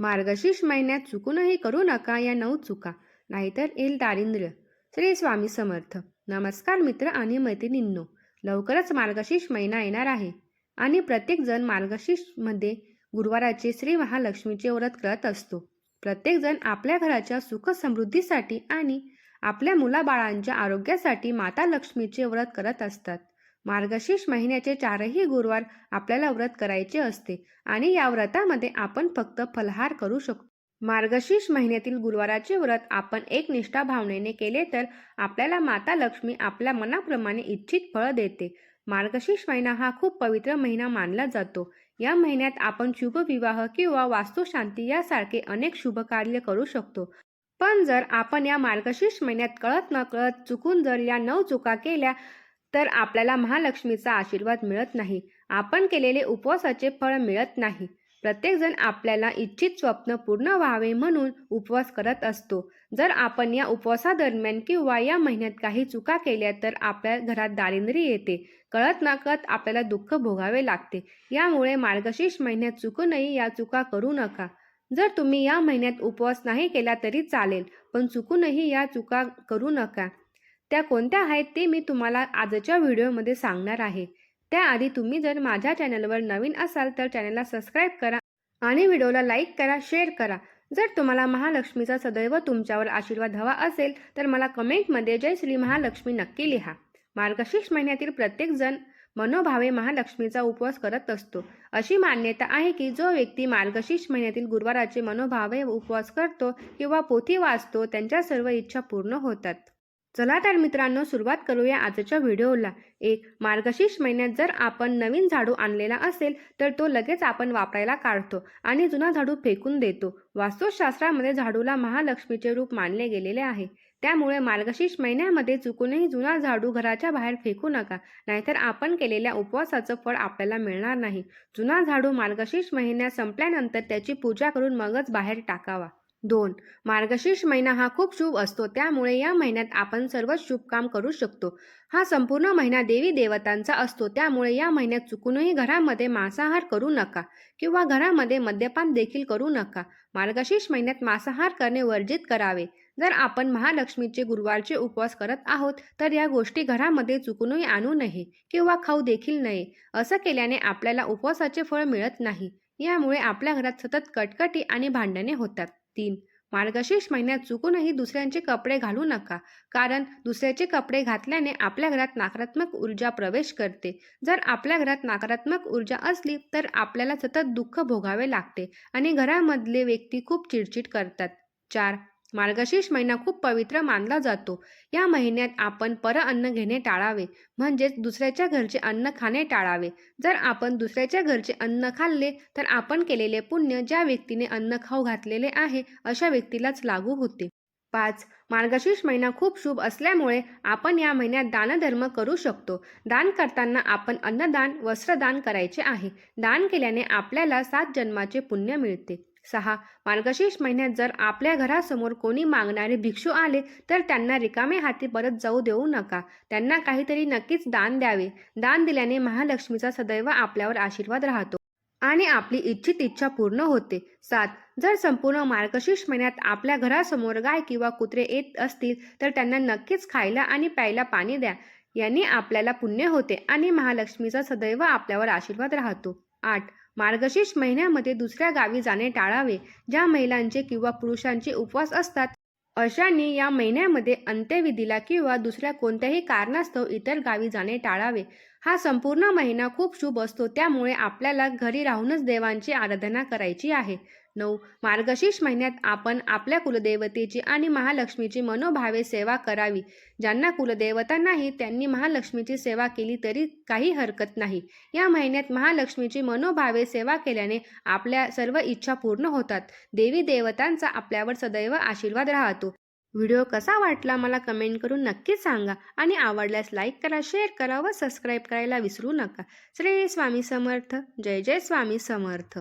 मार्गशीर्ष महिन्यात चुकूनही करू नका या नऊ चुका नाहीतर येईल दारिद्र्य. श्री स्वामी समर्थ. नमस्कार मित्र आणि मैत्रिणींनो. लवकरच मार्गशीर्ष महिना येणार आहे आणि प्रत्येकजण मार्गशीर्षमध्ये गुरुवाराचे श्री महालक्ष्मीचे व्रत करत असतो. प्रत्येकजण आपल्या घराच्या सुख समृद्धीसाठी आणि आपल्या मुलाबाळांच्या आरोग्यासाठी माता लक्ष्मीचे व्रत करत असतात. मार्गशीर्ष महिन्याचे चारही गुरुवार आपल्याला व्रत करायचे असते आणि या व्रतामध्ये आपण फक्त फलहार करू शकतो. मार्गशीर्ष महिन्यातील गुरुवाराचे व्रत आपण एक निष्ठा भावनेने केले तर आपल्याला माता लक्ष्मी आपल्या मनाप्रमाणे इच्छित फळ देते. मार्गशीर्ष महिना हा खूप पवित्र महिना मानला जातो. या महिन्यात आपण शुभविवाह किंवा वास्तुशांती यासारखे अनेक शुभकार्य करू शकतो. पण जर आपण या मार्गशीर्ष महिन्यात कळत न कळत चुकून जर या नऊ चुका केल्या तर आपल्याला महालक्ष्मीचा आशीर्वाद मिळत नाही. आपण केलेले उपवासाचे फळ मिळत नाही. प्रत्येकजण आपल्याला इच्छित स्वप्न पूर्ण व्हावे म्हणून उपवास करत असतो. जर आपण या उपवासादरम्यान किंवा या महिन्यात काही चुका केल्या तर आपल्या घरात दारिद्र्य येते. कळत नकळत आपल्याला दुःख भोगावे लागते. यामुळे मार्गशीर्ष महिन्यात चुकूनही या चुका करू नका. जर तुम्ही या महिन्यात उपवास नाही केला तरी चालेल पण चुकूनही या चुका करू नका. त्या कोणत्या आहेत ते मी तुम्हाला आजच्या व्हिडिओमध्ये सांगणार आहे. त्याआधी तुम्ही जर माझ्या चॅनलवर नवीन असाल तर चॅनलला सबस्क्राईब करा आणि व्हिडिओला लाईक करा शेअर करा. जर तुम्हाला महालक्ष्मीचा सदैव तुमच्यावर आशीर्वाद हवा असेल तर मला कमेंटमध्ये जय श्री महालक्ष्मी नक्की लिहा. मार्गशीर्ष महिन्यातील प्रत्येकजण मनोभावे महालक्ष्मीचा उपवास करत असतो. अशी मान्यता आहे की जो व्यक्ती मार्गशीर्ष महिन्यातील गुरुवाराचे मनोभावे उपवास करतो किंवा पोथी वाचतो त्यांच्या सर्व इच्छा पूर्ण होतात. चला तर मित्रांनो सुरुवात करूया आजच्या व्हिडिओला. एक मार्गशीर्ष महिन्यात जर आपण नवीन झाडू आणलेला असेल तर तो लगेच आपण वापरायला काढतो आणि जुना झाडू फेकून देतो. वास्तुशास्त्रामध्ये झाडूला महालक्ष्मीचे रूप मानले गेलेले आहे. त्यामुळे मार्गशीर्ष महिन्यामध्ये चुकूनही जुना झाडू घराच्या बाहेर फेकू नका नाहीतर आपण केलेल्या उपवासाचं फळ आपल्याला मिळणार नाही. जुना झाडू मार्गशीर्ष महिन्यात संपल्यानंतर त्याची पूजा करून मगच बाहेर टाकावा. दोन मार्गशीर्ष महिना हा खूप शुभ असतो त्यामुळे या महिन्यात आपण सर्वच शुभ काम करू शकतो. हा संपूर्ण महिना देवी देवतांचा असतो त्यामुळे या महिन्यात चुकूनही घरामध्ये मांसाहार करू नका किंवा घरामध्ये मद्यपान देखील करू नका. मार्गशीर्ष महिन्यात मांसाहार करणे वर्जित करावे. जर आपण महालक्ष्मीचे गुरुवारचे उपवास करत आहोत तर या गोष्टी घरामध्ये चुकूनही आणू नये किंवा खाऊ देखील नये. असं केल्याने आपल्याला उपवासाचे फळ मिळत नाही. यामुळे आपल्या घरात सतत कटकटी आणि भांडणे होतात. तीन मार्गशीर्ष महिन्यात चुकूनही दुसऱ्यांचे कपडे घालू नका कारण दुसऱ्याचे कपडे घातल्याने आपल्या घरात नकारात्मक ऊर्जा प्रवेश करते. जर आपल्या घरात नकारात्मक ऊर्जा असली तर आपल्याला सतत दुःख भोगावे लागते आणि घरामधले व्यक्ती खूप चिडचिड करतात. चार मार्गशीर्ष महिना खूप पवित्र मानला जातो. या महिन्यात आपण पर अन्न घेणे टाळावे म्हणजेच दुसऱ्याच्या घरचे अन्न खाणे टाळावे. जर आपण दुसऱ्याच्या घरचे अन्न खाल्ले तर आपण केलेले पुण्य ज्या व्यक्तीने अन्न खाऊ घातलेले आहे अशा व्यक्तीलाच लागू होते. पाच मार्गशीर्ष महिना खूप शुभ असल्यामुळे आपण या महिन्यात दानधर्म करू शकतो. दान करताना आपण अन्नदान वस्त्रदान करायचे आहे. दान केल्याने आपल्याला सात जन्माचे पुण्य मिळते. सहा. मार्गशीर्ष महिन्यात जर आपल्या घरासमोर कोणी मागणारे भिक्षू आले तर त्यांना रिकामे हाती परत जाऊ देऊ नका. त्यांना काहीतरी नक्कीच दान द्यावे. दान दिल्याने महालक्ष्मीचा सदैव आपल्यावर आशीर्वाद राहतो. आणि आपली इच्छित इच्छा पूर्ण होते. सात. जर संपूर्ण मार्गशीर्ष महिन्यात आपल्या घरासमोर गाय किंवा कुत्रे येत असतील तर त्यांना नक्कीच खायला आणि प्यायला पाणी द्या. यांनी आपल्याला पुण्य होते आणि महालक्ष्मीचा सदैव आपल्यावर आशीर्वाद राहतो. आठ. मार्गशीर्ष महिन्यामध्ये दुसऱ्या गावी जाणे टाळावे. ज्या महिलांचे किंवा पुरुषांचे उपवास असतात अशांनी या महिन्यामध्ये अंत्यविधीला किंवा दुसऱ्या कोणत्याही कारणास्तव इतर गावी जाणे टाळावे. हा संपूर्ण महिना खूप शुभ असतो त्यामुळे आपल्याला घरी राहूनच देवांची आराधना करायची आहे. नऊ. मार्गशीर्ष महिन्यात आपण आपल्या कुलदेवतेची आणि महालक्ष्मीची मनोभावे सेवा करावी. ज्यांना कुलदेवता नाही त्यांनी महालक्ष्मीची सेवा केली तरी काही हरकत नाही. या महिन्यात महालक्ष्मीची मनोभावे सेवा केल्याने आपल्या सर्व इच्छा पूर्ण होतात. देवी देवतांचा आपल्यावर सदैव आशीर्वाद राहतो. व्हिडिओ कसा वाटला मला कमेंट करून नक्कीच सांगा आणि आवडल्यास लाईक करा शेअर करा व सबस्क्राईब करायला विसरू नका. श्री स्वामी समर्थ. जय जय स्वामी समर्थ.